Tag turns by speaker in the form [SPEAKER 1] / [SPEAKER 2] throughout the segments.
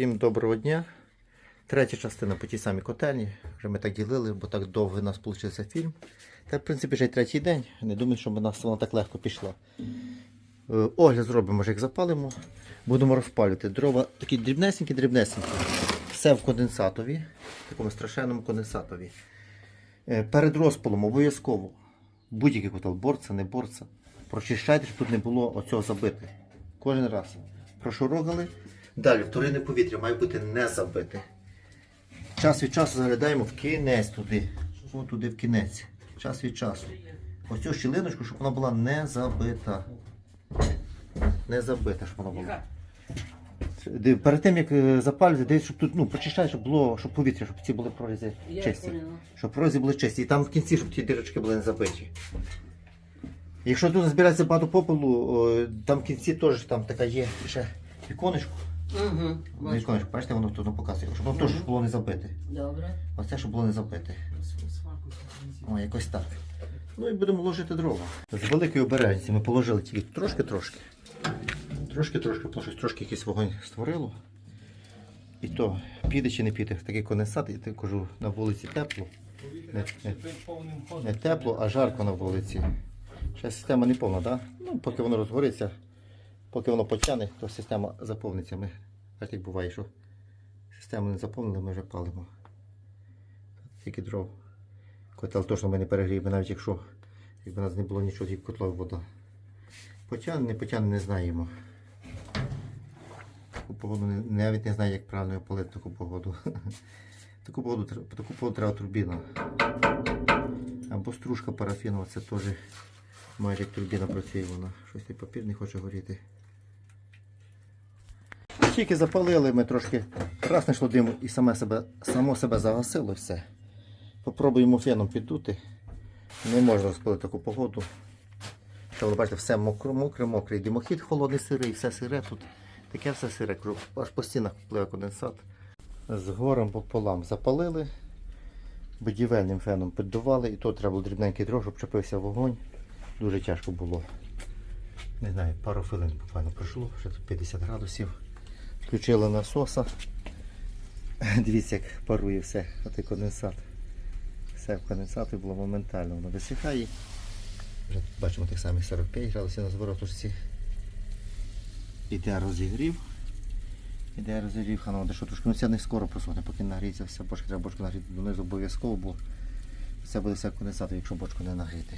[SPEAKER 1] Всім доброго дня. Третя частина по тій самій котельні. Вже ми так ділили, бо так довго у нас вийшов фільм. Та, в принципі, вже й третій день. Не думаю, що в нас воно так легко пішло. Е, Огляд зробимо, вже як запалимо. Будемо розпалювати. Дрова такі дрібнесенькі, дрібнесенькі. Все в конденсатові, такому страшенному конденсатові. Е, Перед розпалом обов'язково будь-який котел, борца, не борца. Прочищайте, щоб тут не було оцього забити. Кожен раз. Прошурогали. Далі, вторинне повітря має бути не забите. Час від часу заглядаємо в кінець туди. О, туди в кінець. Час від часу. Ось цю щілиночку, щоб вона була не забита. Не забита, щоб вона була. Перед тим як е, запалювати, дивіться, щоб тут ну, прочищай, щоб було, щоб повітря, щоб ці були прорізи чисті. Щоб прорізи були чисті. І там в кінці, щоб ті дірочки були не забиті. Якщо тут збирається багато попелу, там в кінці теж там така є ще віконечко.
[SPEAKER 2] Угу.
[SPEAKER 1] Віконечко, бачите, воно тут показує. Щоб воно теж було не забите.
[SPEAKER 2] Добре.
[SPEAKER 1] Оце, щоб було не забите. О, якось так. Ну і будемо ложити дрова. З великої обережності ми положили тільки трошки-трошки. Трошки-трошки, бо щось трошки якийсь вогонь створило. І то піде чи не піде. Такий конденсат, я так кажу, на вулиці тепло. Не, не, не тепло, а жарко на вулиці. Ще система не повна, так? Ну, поки воно розгориться, поки воно потягне, то система заповниться. Ми, так як буває, що систему не заповнили, ми вже палимо. Тільки дров. Котел точно ми не перегріємо, навіть якщо якби нас не було нічого, тільки котлова вода. Потягне, не потягне, не знаємо. Таку погоду навіть не знаю, як правильно його полити таку погоду. Таку погоду, таку погоду треба турбіна. Або стружка парафінова, це теж майже як турбіна працює вона. Щось той папір не хоче горіти. Тільки запалили, ми трошки раз не йшло диму і саме себе, само себе загасило все. Попробуємо феном піддути. Не можна розпалити таку погоду. Що ви бачите, все мокро, мокре, мокрий. Димохід холодний сирий, все сире тут. Таке все сире, аж по стінах пливе конденсат. З горем пополам запалили, будівельним феном піддували, і то треба було дрібненький дров, щоб чепився вогонь. Дуже тяжко було. Не знаю, пару хвилин буквально пройшло, вже тут 50 градусів. Включили насоса. Дивіться, як парує все, отий конденсат. Все в конденсаті було моментально, воно висихає. Вже бачимо тих самих 45 градусів на зворотушці. Іде розігрів. Іде розігрів, хано, де що трошки. Ну це не скоро просохне, поки нагріється все, бочка, треба бочку нагріти донизу обов'язково, бо це буде все конденсату, якщо бочку не нагріти.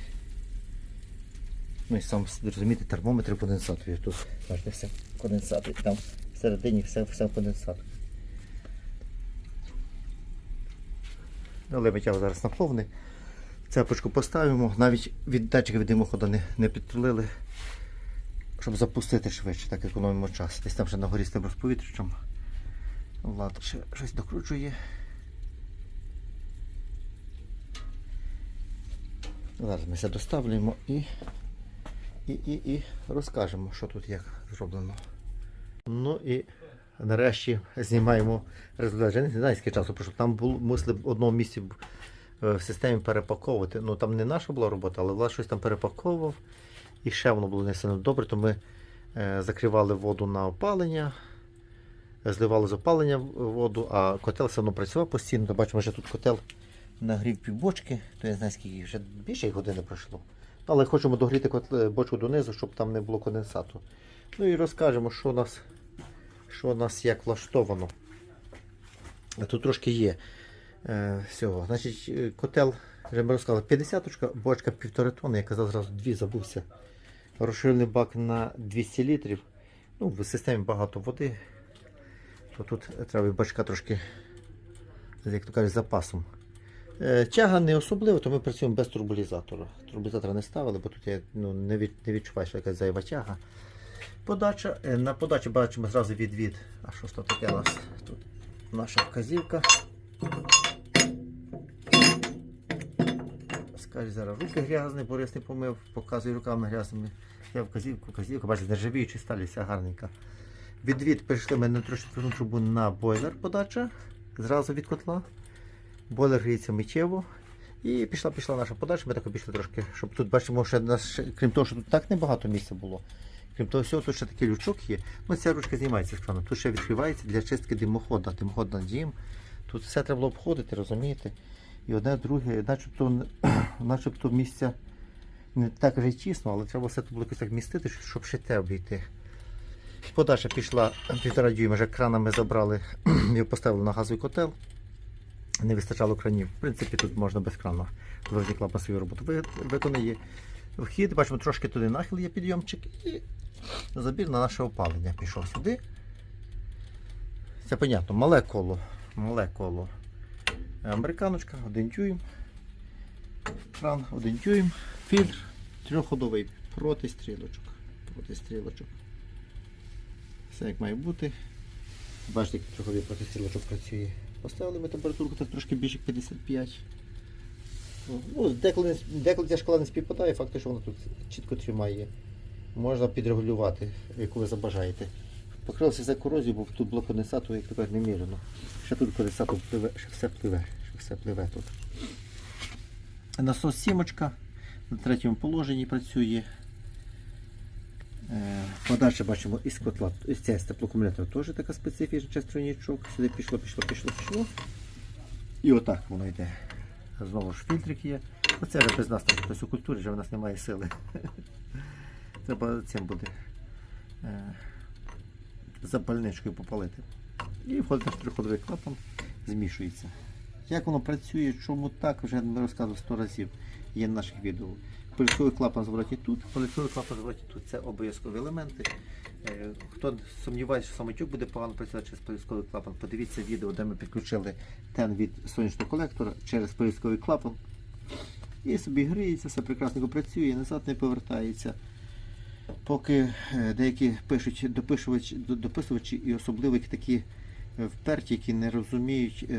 [SPEAKER 1] Ну і сам розумієте, термометр конденсатові. Тут бачите, все конденсат. Там всередині все, все конденсат. Але витяг зараз наповний. Цепочку поставимо, навіть від датчика від димоходу не, не підтулили, щоб запустити швидше, так економимо час. Десь там ще на горі з тим розповітрячем. Влад ще щось докручує. Зараз ми все доставляємо і, і, і, і розкажемо, що тут як зроблено. Ну і нарешті знімаємо результат. Не знаю, скільки часу пройшло. Там було, мусили в одному місці е, в системі перепаковувати. Ну там не наша була робота, але Влад щось там перепаковував. І ще воно було не сильно добре, то ми е, закривали воду на опалення, зливали з опалення воду, а котел все одно працював постійно. То бачимо, що тут котел нагрів півбочки, то я знаю, скільки вже більше години пройшло. Але хочемо догріти бочку донизу, щоб там не було конденсату. Ну і розкажемо, що у нас, що у нас як влаштовано. Тут трошки є е, всього. Значить, е, котел, вже ми розказали, 50 бочка півтори тонни, я казав зразу дві, забувся. Розширений бак на 200 літрів. Ну, в системі багато води. То тут треба бачка трошки, як то кажуть, запасом. Е, Тяга не особливо, то ми працюємо без турбулізатора. Турбулізатора не ставили, бо тут я ну, не, не відчуваю, що якась зайва тяга. Подача. Е, На подачі бачимо зразу відвід. А що ж то таке у нас? Тут наша вказівка. Скажи, зараз руки грязні, Борис не помив, показує руками грязними. Я вказівку, вказівку, бачите, нержавіючі сталі, вся гарненька. Відвід прийшли ми на трошки трубу на бойлер подача. Зразу від котла. Бойлер гріється миттєво. І пішла пішла наша подача, ми так обійшли трошки, щоб тут бачимо, ще- крім того, що тут так небагато місця було. Крім того всього, тут ще такий лючок є. Ну, ця ручка знімається з крану. Тут ще відкривається для чистки димохода, димоход на дім. Тут все треба було обходити, розумієте? І одне, друге, начебто, начебто місця не так вже тісно, але треба все тут було якось так містити, щоб ще те обійти. Подальше пішла півтора дюйма, вже кранами забрали, його поставили на газовий котел. Не вистачало кранів. В принципі, тут можна без крану. Зворотній клапан свою роботу ви- виконує. Вхід, бачимо, трошки туди нахил є підйомчик і забір на наше опалення пішов сюди. Це понятно, мале коло. Мале коло. Американочка, один дюйм. Кран, один дюйм. Фільтр трьохходовий проти стрілочок. Проти стрілочок. Все як має бути. Бачите, як трьохходовий проти стрілочок працює. Поставили ми температурку так трошки більше 55. Ну, деколи, деколи ця шкала не співпадає, факт, що вона тут чітко тримає. Можна підрегулювати, яку ви забажаєте. Покрилося за корозію, бо тут було конденсату, як тепер немірено. Ще тут конденсату пливе, ще все пливе, ще все пливе тут. Насос сімочка на третьому положенні працює. Е, Подальше бачимо із котла, із цього теплоакумулятора теж така специфічна частинічок. Сюди пішло, пішло, пішло, пішло. І отак воно йде. Знову ж фільтрик є. Оце вже без нас там хтось у культурі, вже в нас немає сили. Треба цим буде е, запальничкою попалити. І входить наш триходовий клапан, змішується. Як воно працює, чому так, вже ми розказував 100 разів, є на наших відео. Полісковий клапан звороті тут, полісковий клапан звороті тут. Це обов'язкові елементи. Е, Хто сумнівається, що самотюк буде погано працювати через полісковий клапан, подивіться відео, де ми підключили тен від сонячного колектора через полісковий клапан. І собі гріється, все прекрасно працює, назад не повертається. Поки е, деякі пишуть дописувачі, дописувачі і особливо такі е, вперті, які не розуміють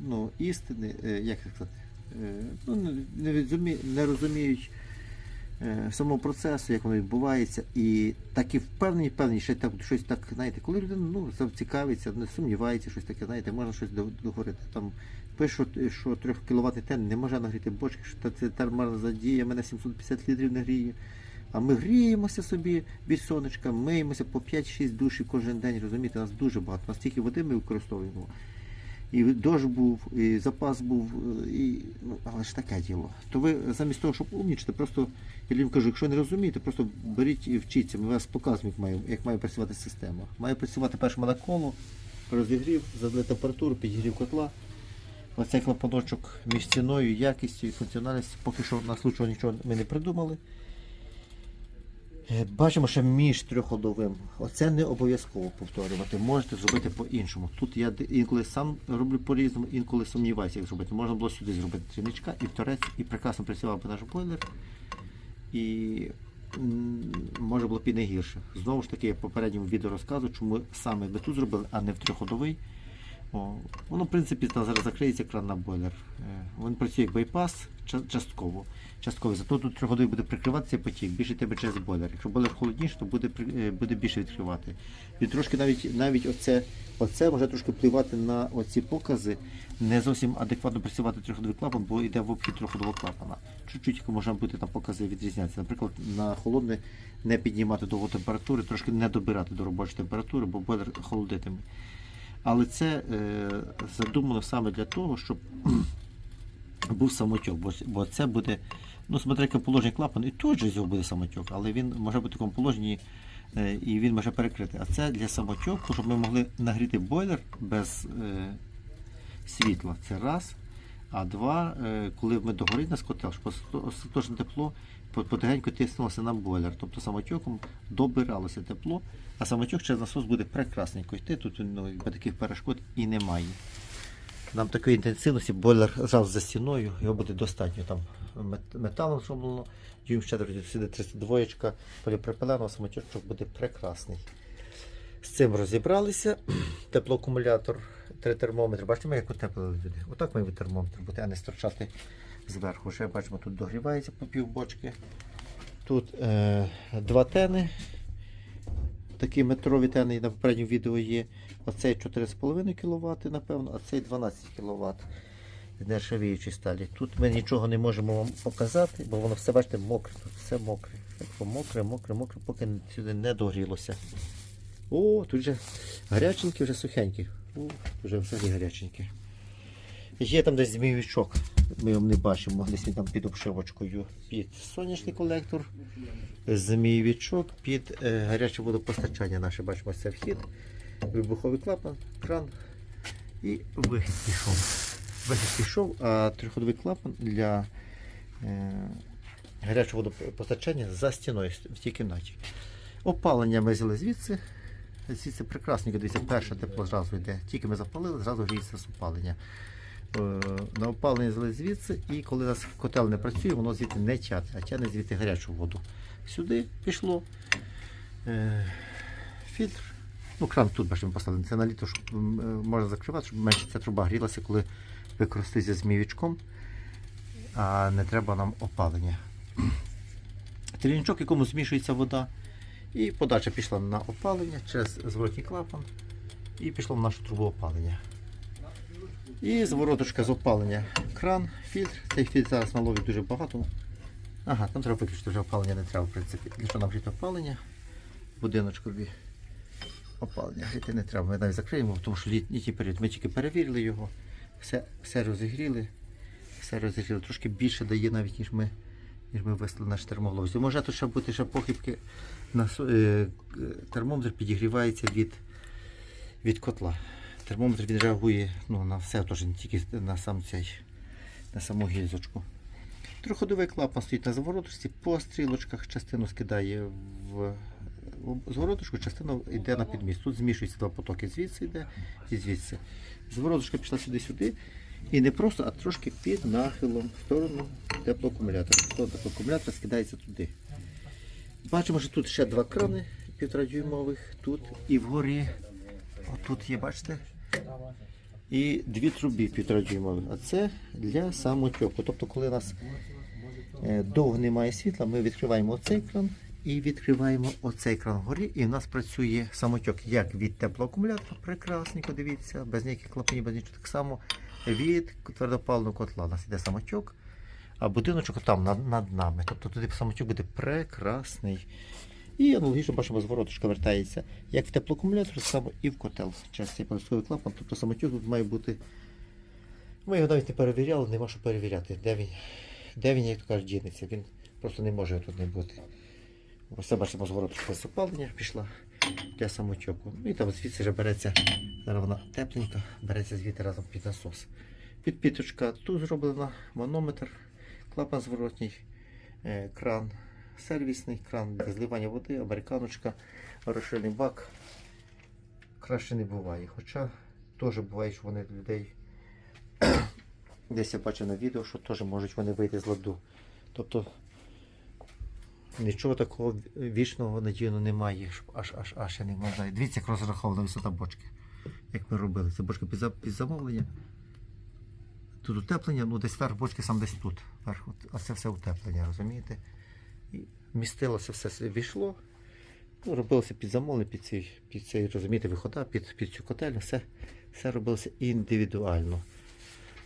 [SPEAKER 1] ну, істини, як сказати, ну, не- не, розумі- не розуміють самого процесу, як воно відбувається, і такі впевнені, впевнені, що так, щось так, знаєте, коли людина ну, цікавиться, не сумнівається, щось таке, знаєте, можна щось договорити. Там пишуть, що 3 кВт тен не може нагріти бочки, що це термальна задія, мене 750 літрів не гріє. А ми гріємося собі від сонечка, миємося по 5-6 душів кожен день, розумієте, нас дуже багато. Настільки води ми використовуємо. І дощ був, і запас був, і, ну, але ж таке діло. То ви замість того, щоб умнічити, просто я людям кажу, якщо не розумієте, просто беріть і вчіться. Ми вас показуємо, як має, як має працювати система. Має працювати перше мале коло, розігрів, задали температуру, підігрів котла. Оцей клапаночок між ціною, якістю і функціональністю, поки що на случай нічого ми не придумали. Е, Бачимо, що між трьохходовим. Оце не обов'язково повторювати. Можете зробити по-іншому. Тут я інколи сам роблю по-різному, інколи сумніваюся, як зробити. Можна було сюди зробити трійничка і торець, і прекрасно працював би наш бойлер. І може було б і не гірше. Знову ж таки, я в попередньому відео розказую, чому саме ви тут зробили, а не в трьохходовий. О, воно, в принципі, зараз закриється кран на бойлер. Е, Він працює як байпас частково. частково. Зато тут трьохгодовий буде прикриватися потік, більше тебе через бойлер. Якщо бойлер холодніше, то буде, е, буде більше відкривати. І трошки навіть, навіть оце, оце може трошки впливати на оці покази. Не зовсім адекватно працювати трьохходовий клапан, бо йде в обхід трьохходового клапана. Чуть-чуть може бути там покази відрізнятися. Наприклад, на холодне не піднімати довго температури, трошки не добирати до робочої температури, бо бойлер холодитиме. Але це е, задумано саме для того, щоб був самотьок, бо, це буде, ну, смотри, яке положення клапан, і тут же буде самотьок, але він може бути в такому положенні е, і він може перекрити. А це для самотьоку, щоб ми могли нагріти бойлер без е, світла. Це раз. А два, е, коли ми догорить нас котел, щоб остаточне тепло потихеньку тиснулося на бойлер. Тобто самотьоком добиралося тепло, а самотьок через насос буде прекрасненько йти. Тут ну, таких перешкод і немає. Нам такої інтенсивності бойлер зразу за стіною, його буде достатньо там мет- металом зроблено, дюйм щедро сюди 32 поліпропиленого самотьочок буде прекрасний. З цим розібралися. Теплоакумулятор, три термометри. Бачите, ми як утеплили люди. Отак має термометр бути, а не сторчати зверху. Вже бачимо, тут догрівається по пів бочки. Тут е, два тени. Такі метрові тени на попередньому відео є. Оцей 4,5 кВт, напевно, а цей 12 кВт з нержавіючої сталі. Тут ми нічого не можемо вам показати, бо воно все, бачите, мокре, тут все мокре. Мокре, мокре, мокре, поки сюди не догрілося. О, тут вже гаряченькі, вже сухенькі. О, вже взагалі гаряченькі. Є там десь змійовичок. Ми його не бачимо, десь він там під обшивочкою. Під сонячний колектор, змійовичок під е, гаряче водопостачання наше. Бачимо, це вхід, вибуховий клапан, кран і вихід пішов. Вихід пішов, а триходовий клапан для е, гарячого водопостачання за стіною в тій кімнаті. Опалення ми взяли звідси. Звідси прекрасненько, дивіться, перше тепло зразу йде. Тільки ми запалили, зразу гріється з опалення. Е, На опалення взяли звідси, і коли у нас котел не працює, воно звідти не тягне, а тягне звідти гарячу воду. Сюди пішло. Е, Фільтр. Ну, кран тут бачимо поставлений. Це на літо щоб, е, можна закривати, щоб менше ця труба грілася, коли використовується змійовичком, а не треба нам опалення. Трійничок, в якому змішується вода. І подача пішла на опалення через зворотній клапан і пішло в нашу трубу опалення. І звороточка з опалення. Кран, фільтр. Цей фільтр зараз наловить дуже багато. Ага, там треба виключити вже опалення не треба, в принципі. Чого нам гріти опалення? Будиночкові опалення гріти не треба. Ми навіть закриємо, тому що літній період. Ми тільки перевірили його, все, все розігріли. Все розігріли. Трошки більше дає навіть, ніж ми, ніж ми весли наш термоглобус. Може тут ще бути ще похибки. На, е, термометр підігрівається від, від котла. Термометр він реагує ну, на все, тож не тільки на сам цей, на саму гільзочку. Триходовий клапан стоїть на завороточці, по стрілочках частину скидає в звороточку, частину йде на підміст. Тут змішуються два потоки, звідси йде і звідси. Звороточка пішла сюди-сюди. І не просто, а трошки під нахилом в сторону теплоакумулятора. Тобто теплоакумулятор скидається туди. Бачимо, що тут ще два крани півторадюймових, тут і вгорі. Отут є, бачите? І дві труби півторадюймові. А це для самотьоку. Тобто, коли у нас е, довго немає світла, ми відкриваємо оцей кран і відкриваємо оцей кран вгорі, і в нас працює самотьок як від теплоакумулятора, прекрасненько, дивіться, без ніяких клапанів, без нічого. Так само від твердопаливного котла. У нас іде самотьок, а будиночок там над, над нами. Тобто туди самотьок буде прекрасний. І аналогічно бачимо, звороточка вертається як в теплоакумулятор, само і в котел. Через цей порядковий клапан. Тобто самотюк тут має бути. Ми його навіть не перевіряли, нема що перевіряти. Де він, де він як то кажуть, дінеться. Він просто не може тут не бути. Ось це бачимо, звороточка з опалення пішла для самотюку. Ну і там звідси вже береться, зараз вона тепленька, береться звідти разом під насос. Підпіточка тут зроблена, манометр, клапан зворотній, е, кран сервісний кран для зливання води, американочка, розширений бак. Краще не буває. Хоча теж буває, що вони людей десь я бачив на відео, що теж можуть вони вийти з ладу. Тобто нічого такого вічного надійно немає, щоб аж аж аж я не можу. Дивіться, як розрахована висота бочки. Як ми робили. Це бочка під замовлення. Тут утеплення, ну десь верх бочки сам десь тут. Верх, а це все утеплення, розумієте? Містилося все війшло. Ну, робилося під замовлення, під цей, під цей розумієте, вихода, під, під цю котельню, все, все робилося індивідуально.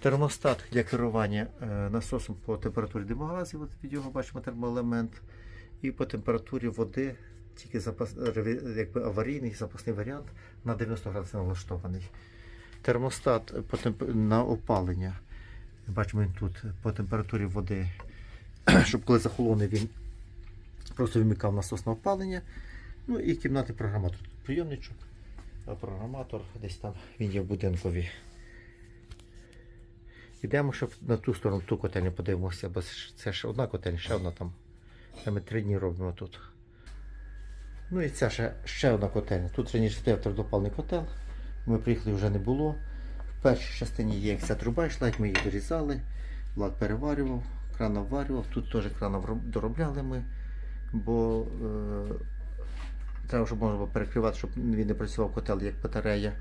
[SPEAKER 1] Термостат для керування е, насосом по температурі димогазів, от під його бачимо термоелемент. І по температурі води, тільки запас, якби аварійний запасний варіант на 90 градусів налаштований. Термостат по темп... на опалення. Бачимо він тут по температурі води щоб коли захолоне, він просто вимикав насосне опалення. Ну і кімнатний програматор. Прийомничок, а програматор десь там він є в будинкові. Йдемо, щоб на ту сторону ту котельню подивимося, бо це ще одна котельня, ще одна там. Ми три дні робимо тут. Ну і ця ще, ще одна котельня. Тут раніше стояв твердопальний котел. Ми приїхали вже не було. В першій частині є як ця труба йшла, як ми її дорізали. Влад переварював, кран обварював. Тут теж кран доробляли ми, бо е, треба, щоб можна було перекривати, щоб він не працював котел як батарея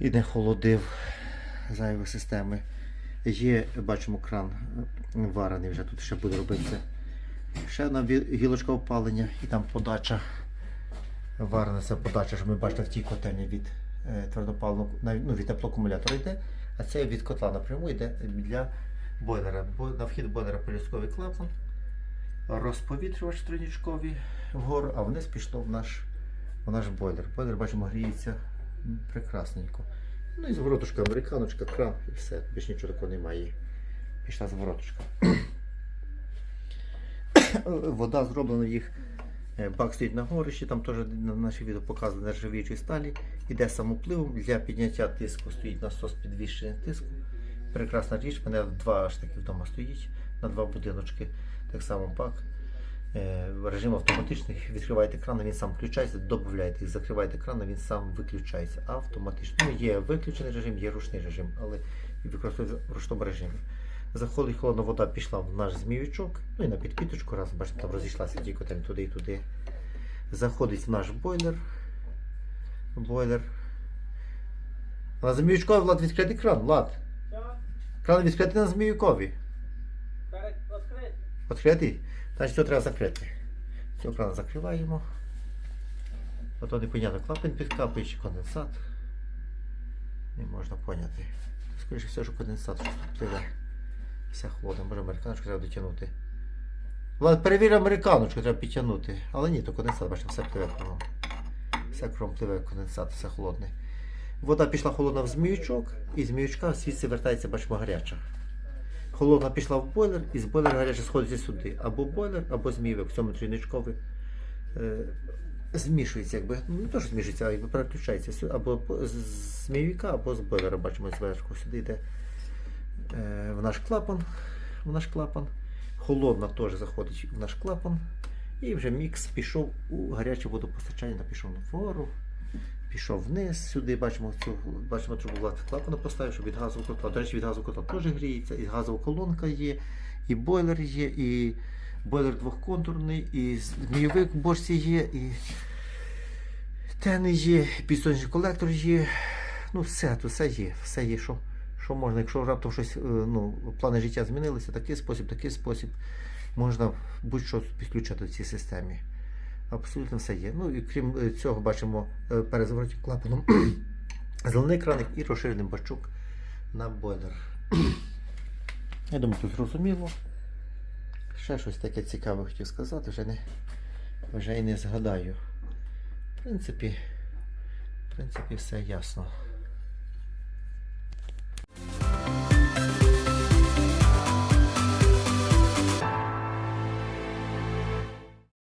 [SPEAKER 1] і не холодив зайві системи. Є, бачимо, кран варений вже тут ще буде робитися. Ще одна гілочка опалення і там подача. Варена це подача, що ми бачите в тій котельні від е, твердопаливного, навіть, ну, від теплоакумулятора йде, а це від котла напряму йде для бойлера. Бо на вхід бойлера полісковий клапан. Розповітрювач тринічковий вгору, а вниз пішло в наш, наш бойлер. Бойлер, бачимо, гріється прекрасненько. Ну і зворотушка, американочка, кран і все. Більш нічого такого немає. Пішла зворотушка. Вода зроблена їх. е, Бак стоїть на горищі, там теж на наші відео показано нержавіючої сталі. Іде самопливом для підняття тиску стоїть насос підвищення тиску. Прекрасна річ, мене два аж таки вдома стоїть на два будиночки. Так само бак. Е, Режим автоматичний. Відкриваєте кран, він сам включається, додаєте їх, закриваєте кран, він сам виключається автоматично. Ну, є виключений режим, є ручний режим, але використовується в ручному режимі. Заходить холодна вода, пішла в наш змійочок, ну і на підпіточку, раз, бачите, там розійшлася тільки там туди і туди. Заходить в наш бойлер. Бойлер. На зміючкові Влад відкритий кран, Влад. Кран відкритий на зміюкові. Відкритий? Значить, цього треба закрити. Цього крана закриваємо. А то непонятно, клапан підкапує чи конденсат. Не можна поняти. Скоріше все, що конденсат щось тут пливе. Вся холодна, може американочку треба дотягнути. Влад, перевір американочку, треба підтягнути. Але ні, то конденсат, бачимо, все пливе кругом. Все кругом пливе конденсат, все холодне. Вода пішла холодна в зміючок, і зміючка звідси вертається, бачимо, гаряча. Холодна пішла в бойлер, і з бойлера гаряче сходиться сюди. Або бойлер, або змійник в цьому трійничкові. Е, змішується, якби. Ну, не то, що змішується, а якби переключається сю- або з з або з бойлера, бачимо зверху. Сюди йде е, в наш клапан. В наш клапан. Холодна теж заходить в наш клапан. І вже мікс пішов у гаряче водопостачання, пішов вгору, пішов вниз, сюди бачимо цю бачимо трубу влад клапана поставив, щоб від газового котла. До речі, від газового котла теж гріється, і газова колонка є, і бойлер є, і бойлер двохконтурний, і змійовик в бочці є, і тени є, підсонячний колектор є. Ну, все, тут все є, все є, що, що можна. Якщо раптом щось, е, ну, плани життя змінилися, такий спосіб, такий спосіб, можна будь-що підключати в цій системі. Абсолютно все є. Ну і крім е, цього, бачимо перезавороті клапаном зелений краник і розширений бачок на бойлер. Я думаю, тут зрозуміло. Ще щось таке цікаве хотів сказати, вже не, вже і не згадаю. В принципі, в принципі, все ясно.